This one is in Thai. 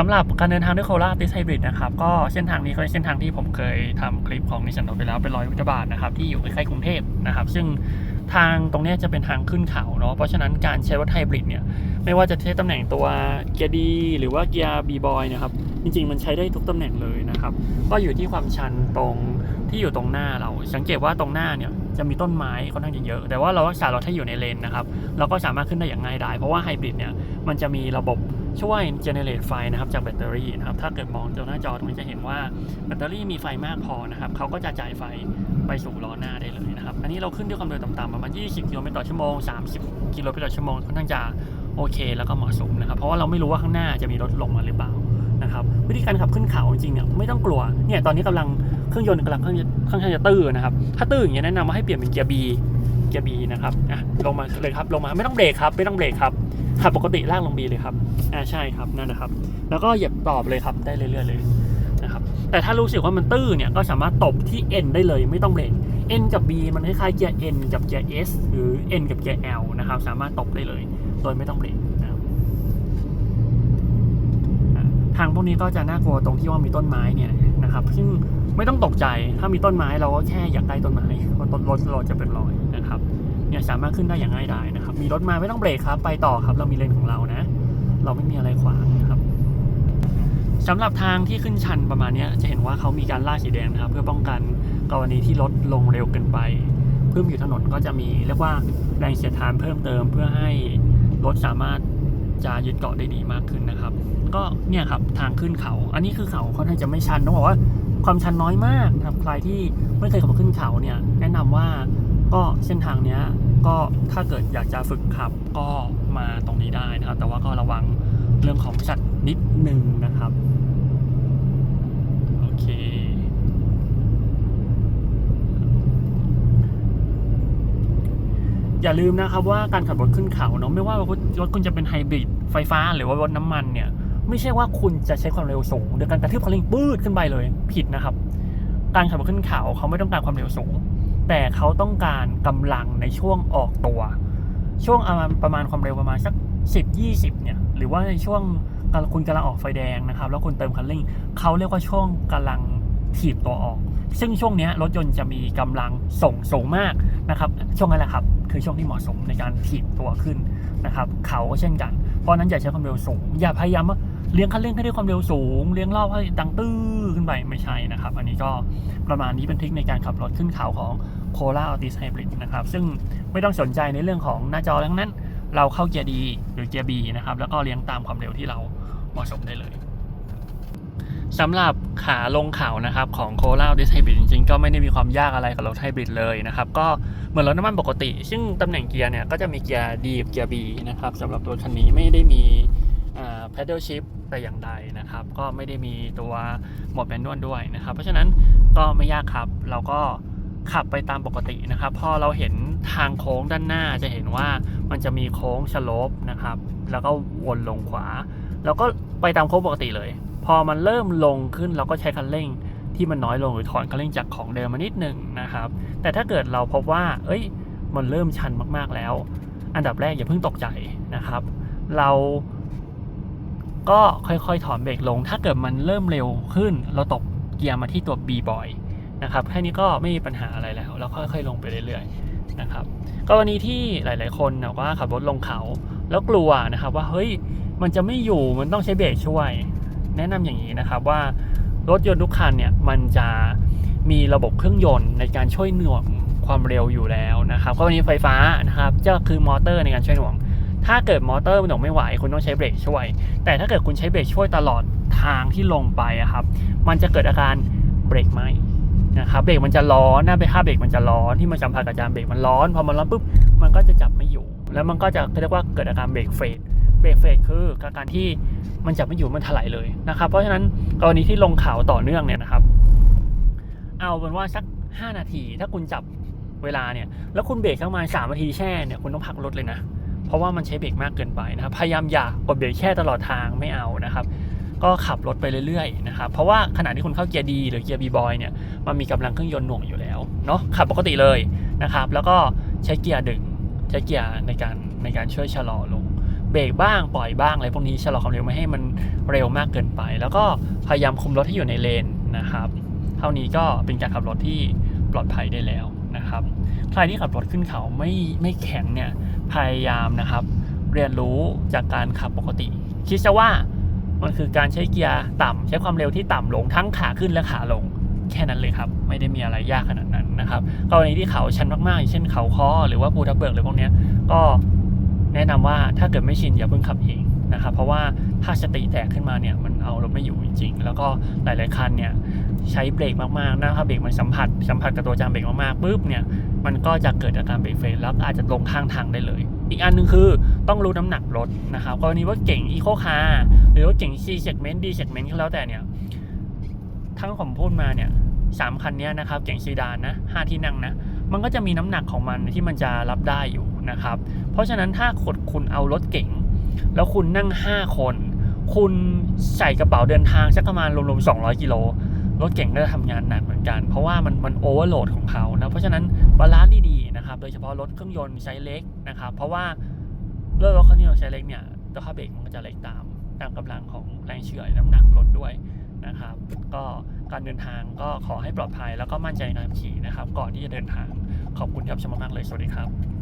สำหรับการเดินทางด้วยโคราชติสไฮบริดนะครับก็เส้นทางนี้ก็เป็นเส้นทางที่ผมเคยทำคลิปของนิสันโนไปแล้วเป็นร้อยวิทบาทนะครับที่อยู่ใกล้ๆกรุงเทพนะครับ ซึ่งทางตรงนี้จะเป็นทางขึ้นเขาเนาะเพราะฉะนั้นการใช้รถไฮบริดเนี่ยไม่ว่าจะใช้ตำแหน่งตัวเกียร์ดีหรือว่าเกียร์บีบอยนะครับจริงๆ มันใช้ได้ทุกตำแหน่งเลยนะครับ ก็อยู่ที่ความชันตรงที่อยู่ตรงหน้าเรา สังเกตว่าตรงหน้าเนี่ยจะมีต้นไม้ค่อนข้างจะเยอะ แต่ว่าเรารักษารถให้อยู่ในเลนนะครับเราก็สามารถขึ้นได้อย่างง่ายดายเพราะว่าไฮบริดเนี่ยมันจะมีระบบ ช่วยเจเนเรตไฟนะครับจากแบตเตอรี่นะครับถ้าเกิดมองจากหน้าจอตรงนี้จะเห็นว่าแบตเตอรี่มีไฟมากพอนะครับเขาก็จะจ่ายไฟไปสู่ล้อหน้าได้เลยนะครับ อันนี้เราขึ้นด้วยความเร็วต่ำๆประมาณ 20 กิโลเมตรต่อชั่วโมง 30 กิโลเมตรต่อชั่วโมงค่อนข้างจะโอเค แล้วก็เหมาะสมนะครับ เพราะว่าเราไม่รู้ว่าข้างหน้าจะมีรถลงมาหรือเปล่านะครับ วิธีการขับขึ้นเขาจริงๆเนี่ยไม่ต้องกลัว เนี่ยตอนนี้กำลังเครื่องยนต์กำลังค่อนข้างจะค่อนข้างจะตื้อนะครับ ถ้าตื้ออย่างเงี้ยแนะนำว่าให้เปลี่ยนเป็นเกียร์ B เกียร์ B นะครับอะลงมาเลยครับ ลงมาไม่ต้องเบรกครับ ไม่ต้องเบรกครับ ขับปกติลากลง B เลยครับอ่าใช่ครับนั่นนะครับ แล้วก็เหยียบตอบเลยครับได้เรื่อยๆเลยนะครับแต่ถ้ารู้สึกว่ามันตื้อเนี่ยก็สามารถตบที่ N ได้เลยไม่ต้องเบรก N กับ B มันคล้ายๆเกียร์ N กับเกียร์ S หรือ N กับเกียร์ L นะครับ สามารถตบได้เลยโดยไม่ต้องเบรกนะคทางพวกนี้ก็จะน่ากลัวตรงที่ว่ามีต้นไม้เนี่ยนะครับ ซึ่งไม่ต้องตกใจ ถ้ามีต้นไม้เราก็แค่อยากใกล้ต้นไม้เพราะต้นรถเราจะเป็นรอย เนี่ยสามารถขึ้นได้อย่างง่ายดายนะครับ มีรถมาไม่ต้องเบรกครับ ไปต่อครับ เรามีเลนของเรานะ เราไม่มีอะไรขวางนะครับสำหรับทางที่ขึ้นชันประมาณนี้จะเห็นว่าเขามีการล่าสีแดงนะครับ เพื่อป้องกันกรณีที่รถลงเร็วเกินไปเพิ่มอยู่ถนนก็จะมีเรียกว่าแรงเสียดทานเพิ่มเติมเพื่อให้รถสามารถจะยึดเกาะได้ดีมากขึ้นนะครับ ก็เนี่ยครับทางขึ้นเขา อันนี้คือเขาค่อนข้างจะไม่ชันต้องบอกว่าความชันน้อยมากนะครับใครที่ไม่เคยขับขึ้นเขาเนี่ยแนะนำว่า ก็เส้นทางเนี้ยก็ถ้าเกิดอยากจะฝึกขับก็มาตรงนี้ได้นะครับ แต่ว่าก็ระวังเรื่องของสัตว์นิดนึงนะครับ โอเค อย่าลืมนะครับว่าการขับรถขึ้นเขาเนาะไม่ว่ารถคุณจะเป็นไฮบริดไฟฟ้าหรือว่ารถน้ำมันเนี่ย ไม่ใช่ว่าคุณจะใช้ความเร็วสูงโดยการกระทืบคันเร่งปื้ดขึ้นไปเลยผิดนะครับ การขับรถขึ้นเขาเขาไม่ต้องการความเร็วสูง แต่เขาต้องการกำลังในช่วงออกตัว ช่วงประมาณความเร็วประมาณสัก 10 20 เนี่ย หรือว่าในช่วงคุณกำลังออกไฟแดงนะครับ แล้วคุณเติมคันเร่งเขาเรียกว่าช่วงกำลังถีบตัวออก ซึ่งช่วงนี้รถยนต์จะมีกำลังส่งสูงมากนะครับ ช่วงนั้นแหละครับ คือช่วงที่เหมาะสมในการถีบตัวขึ้นนะครับ เขาก็เช่นกัน เพราะฉะนั้นอย่าใช้ความเร็วสูง อย่าพยายามว่า เลี้ยงคันเร่งให้ด้วยความเร็วสูง เลี้ยงรอบให้ดังตื้อขึ้นไปไม่ใช่นะครับ อันนี้ก็ประมาณนี้เป็นทริคในการขับรถขึ้นเขาของโค l a า Altis Hybrid นะครับ ซึ่งไม่ต้องสนใจในเรื่องของหน้าจอทั้งนั้น เราเข้าเกียร์ดีหรือเกียร์ B นะครับ แล้วก็เลี้ยงตามความเร็วที่เราเหมาะสมได้เลยสำหรับขาลงเขานะครับของโค l a า Altis Hybrid จริงๆ ก็ไม่ได้มีความยากอะไรกับรถไฮบริดเลยนะครับ ก็เหมือนรถน้ำมันปกติ ซึ่งตำแหน่งเกียร์เนี่ยก็จะมีเกียร์ D กับเกียร์ B นะครับสำหรับตัวคันนี้ไม่ได้มีอ่า pedal shift แต่อย่างใดนะครับ ก็ไม่ได้มีตัวหมดแมนนวลด้วยนะครับ เพราะฉะนั้นก็ไม่ยากครับเราก็ขับไปตามปกตินะครับ พอเราเห็นทางโค้งด้านหน้าจะเห็นว่ามันจะมีโค้งสโลปนะครับ แล้วก็วนลงขวา แล้วก็ไปตามโค้งปกติเลย พอมันเริ่มลงขึ้นเราก็ใช้คันเร่งที่มันน้อยลงหรือถอนคันเร่งจากของเดิมมานิดหนึ่งนะครับ แต่ถ้าเกิดเราพบว่า เอ้ย มันเริ่มชันมากๆแล้ว อันดับแรกอย่าเพิ่งตกใจนะครับ เรา ก็ค่อยๆ ถอนเบรกลง ถ้าเกิดมันเริ่มเร็วขึ้น เราตบเกียร์มาที่ตัว B boy นะครับ แค่นี้ก็ไม่มีปัญหาอะไรแล้วแล้วค่อยๆ ลงไปเรื่อยๆ นะครับ กรณีที่หลายๆ คนนะว่าขับรถลงเขาแล้วกลัวนะครับว่าเฮ้ย มันจะไม่อยู่ มันต้องใช้เบรกช่วย แนะนำอย่างนี้นะครับว่ารถยนต์ทุกคันเนี่ยมันจะมีระบบเครื่องยนต์ในการช่วยหน่วงความเร็วอยู่แล้วนะครับกรณีไฟฟ้านะครับจะคือมอเตอร์ในการช่วยหน่วง ถ้าเกิดมอเตอร์มันหน่งไม่ไหว คุณต้องใช้เบรกช่วย แต่ถ้าเกิดคุณใช้เบรกช่วยตลอดทางที่ลงไปอะครับ มันจะเกิดอาการเบรกไหมนะครับเบรกมันจะร้อนหน้าไปค่าเบรกมันจะร้อนที่มันสัมผัสกับจานเบรกมันร้อนพอมันร้อนปุ๊บมันก็จะจับไม่อยู่ แล้วมันก็จะเรียกว่าเกิดอาการเบรกเฟดเบรกเฟดคืออาการที่มันจับไม่อยู่มันถลายเลยนะครับเพราะฉะนั้นกรณีที่ลงเขาต่อเนื่องเนี่ยนะครับ เอาเป็นว่าสัก 5 นาทีถ้าคุณจับเวลาเนี่ยแล้วคุณเบรกเข้ามา3นาทีแช่เนี่ยคุณต้องพักรถเลยนะ เพราะว่ามันใช้เบรกมากเกินไปนะครับ พยายามอย่ากดเบรกแช่ตลอดทางไม่เอานะครับ ก็ขับรถไปเรื่อยๆนะครับ เพราะว่าขณะที่คุณเข้าเกียร์ดีหรือเกียร์บีบอยเนี่ย มันมีกำลังเครื่องยนต์หน่วงอยู่แล้วเนาะ ขับปกติเลยนะครับ แล้วก็ใช้เกียร์ดึง ใช้เกียร์ในการในการช่วยชะลอลง เบรกบ้างปล่อยบ้างอะไรพวกนี้ชะลอความเร็วไม่ให้มันเร็วมากเกินไป แล้วก็พยายามคุมรถให้อยู่ในเลนนะครับ เท่านี้ก็เป็นการขับรถที่ปลอดภัยได้แล้วนะครับ ใครที่ขับรถขึ้นเขาไม่ไม่แข็งเนี่ย พยายามนะครับ เรียนรู้จากการขับปกติ คิดซะว่ามันคือการใช้เกียร์ต่ำใช้ความเร็วที่ต่ำลงทั้งขาขึ้นและขาลง แค่นั้นเลยครับ ไม่ได้มีอะไรยากขนาดนั้นนะครับกรณีที่เขาชันมากๆอย่างเช่นเขาคอหรือว่าภูทับเบิกหรือพวกเนี้ยก็แนะนำว่าถ้าเกิดไม่ชินอย่าเพิ่งขับเอง นะครับเพราะว่าถ้าสติแตกขึ้นมาเนี่ยมันเอารถไม่อยู่จริง ๆ แล้วก็หลาย ๆ คันเนี่ยใช้เบรกมากๆนะครับเบรกมันสัมผัสสัมผัสกับตัวจานเบรกมากๆปุ๊บเนี่ยมันก็จะเกิดอาการเบรกเฟลแล้วอาจจะลงข้างทางได้เลย อีกอันหนึงคือต้องรู้น้ำหนักรถนะครับกรณีว่าเก่งอีโคคาร์หรือว่าเก่ง C segment D segment ก็แล้วแต่เนี่ยทั้งผมพูดมาเนี่ยสามคันเนี้ยนะครับเก่งซีดานนะห้าที่นั่งนะมันก็จะมีน้ำหนักของมันที่มันจะรับได้อยู่นะครับ เพราะฉะนั้นถ้าขดคุณเอารถเก่ง แล้วคุณนั่ง 5 คน คุณใส่กระเป๋าเดินทางสักประมาณรวมๆ200 กิโลรถเก่งก็จะทำงานหนักเหมือนกัน เพราะว่ามันมันโอเวอร์โหลดของเขานะเพราะฉะนั้นบาลานซ์ดีๆนะครับ โดยเฉพาะรถเครื่องยนต์ไซส์เล็กนะครับ เพราะว่าเรื่องรถเครื่องยนต์ไซส์เล็กเนี่ยตัวค่าเบรกมันก็จะเล็กตามตามกำลังของแรงเฉื่อยน้ำหนักรถด้วยนะครับ ก็การเดินทางก็ขอให้ปลอดภัยแล้วก็มั่นใจในการขี่นะครับ ก่อนที่จะเดินทางขอบคุณที่รับชมมากๆเลยสวัสดีครับ